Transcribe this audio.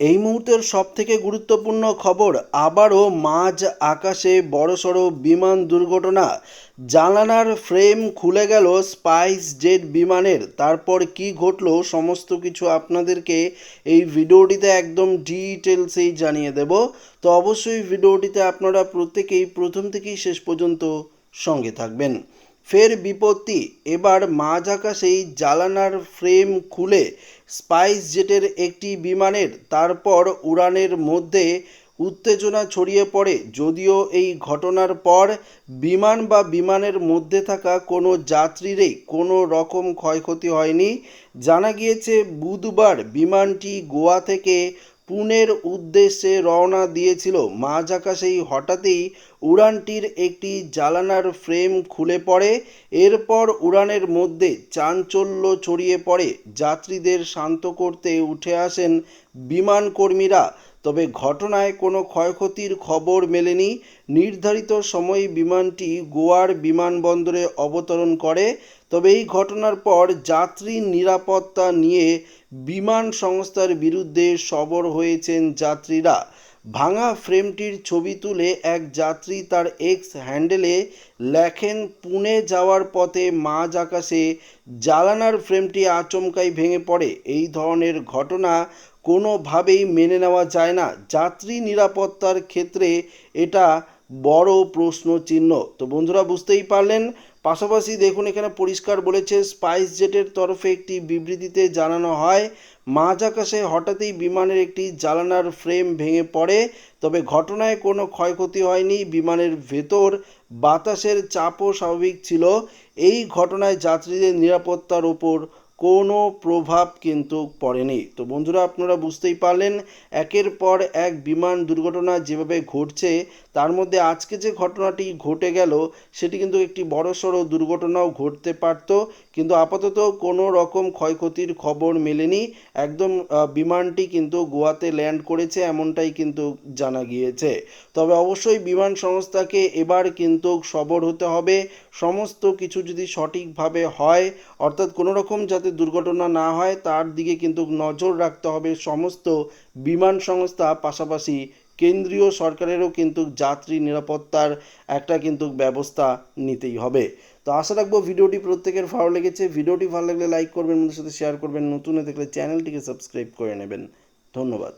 এই মুহূর্তের সবথেকে গুরুত্বপূর্ণ খবর আবারও মাঝ আকাশে বড়সড় বিমান দুর্ঘটনা। জানালার ফ্রেম খুলে গেল স্পাইস জেট বিমানের। তারপর কি ঘটলো সমস্ত কিছু আপনাদেরকে এই ভিডিওটিতে একদম ডিটেলসেই জানিয়ে দেব। তো অবশ্যই ভিডিওটিতে আপনারা প্রত্যেকেই প্রথম থেকেই শেষ পর্যন্ত সঙ্গে থাকবেন। ফের বিপত্তি। এবার মাঝ আকাশেই জ্বালানার ফ্রেম খুলে স্পাইস জেটের একটি বিমানের, তারপর উড়ানের মধ্যে উত্তেজনা ছড়িয়ে পড়ে। যদিও এই ঘটনার পর বিমান বা বিমানের মধ্যে থাকা কোনো যাত্রীরই কোনো রকম ক্ষয়ক্ষতি হয়নি। জানা গিয়েছে, বুধবার বিমানটি গোয়া থেকে পুনের উদ্দেশ্যে রওনা দিয়েছিল। মাঝ আকাশেই হঠাৎই উড়ানটির একটি জ্বালানার ফ্রেম খুলে পড়ে। এরপর উড়ানের মধ্যে চাঞ্চল্য ছড়িয়ে পড়ে। যাত্রীদের শান্ত করতে উঠে আসেন বিমান কর্মীরা তবে ঘটনায় কোনো ক্ষয়ক্ষতির খবর মেলেনি। নির্ধারিত সময়ে বিমানটি গোয়ার বিমানবন্দরে অবতরণ করে। তবে এই ঘটনার পর যাত্রী নিরাপত্তা নিয়ে বিমান সংস্থার বিরুদ্ধে সবর হয়েছেন যাত্রীরা। ভাঙা ফ্রেমটির ছবি তুলে এক যাত্রী তার এক্স হ্যান্ডেলে লেখেন, পুনে যাওয়ার পথে মাঝ আকাশে জ্বালানার ফ্রেমটি আচমকাই ভেঙে পড়ে। এই ধরনের ঘটনা কোনোভাবেই মেনে নেওয়া যায় না। যাত্রী নিরাপত্তার ক্ষেত্রে এটা বড় প্রশ্ন চিহ্ন তো বন্ধুরা, বুঝতেই পারলেন? পাশাপাশি দেখুন, এখানে পরিষ্কার বলেছে, স্পাইস জেটের তরফে একটি বিবৃতিতে জানানো হয়, মাঝ আকাশে হঠাৎই বিমানের একটি জ্বালানার ফ্রেম ভেঙে পড়ে, তবে ঘটনায় কোনো ক্ষয়ক্ষতি হয়নি। বিমানের ভেতর বাতাসের চাপও স্বাভাবিক ছিল। এই ঘটনায় যাত্রীদের নিরাপত্তার ওপর কোনো প্রভাব কিন্তু পড়েনি। তো বন্ধুরা, আপনারা বুঝতেই পারলেন, একের পর এক বিমান দুর্ঘটনা যেভাবে ঘটছে তার মধ্যে আজকে যে ঘটনাটি ঘটে গেল, সেটি কিন্তু একটি বড়সড় দুর্ঘটনাও ঘটতে পারত। কিন্তু আপাতত কোনো রকম ক্ষয়ক্ষতির খবর মেলেনি। একদম বিমানটি কিন্তু গোয়াতে ল্যান্ড করেছে, এমনটাই কিন্তু জানা গিয়েছে। তবে অবশ্যই বিমান সংস্থাকে এবার কিন্তু সবর হতে হবে। সমস্ত কিছু যদি সঠিকভাবে হয়, অর্থাৎ কোনো রকম যাতে দুর্ঘটনা না হয়, তার দিকে কিন্তু নজর রাখতে হবে সমস্ত বিমান সংস্থা, পাশাপাশি কেন্দ্রীয় সরকারেরও কিন্তু যাত্রী নিরাপত্তার একটা কিন্তু ব্যবস্থা নিতেই হবে। তো আশা রাখব ভিডিওটি প্রত্যেকের ভালো লেগেছে। ভিডিওটি ভালো লাগলে লাইক করবেন আমাদের সাথে শেয়ার করবেন। নতুন দেখলে চ্যানেলটিকে সাবস্ক্রাইব করে নেবেন। ধন্যবাদ।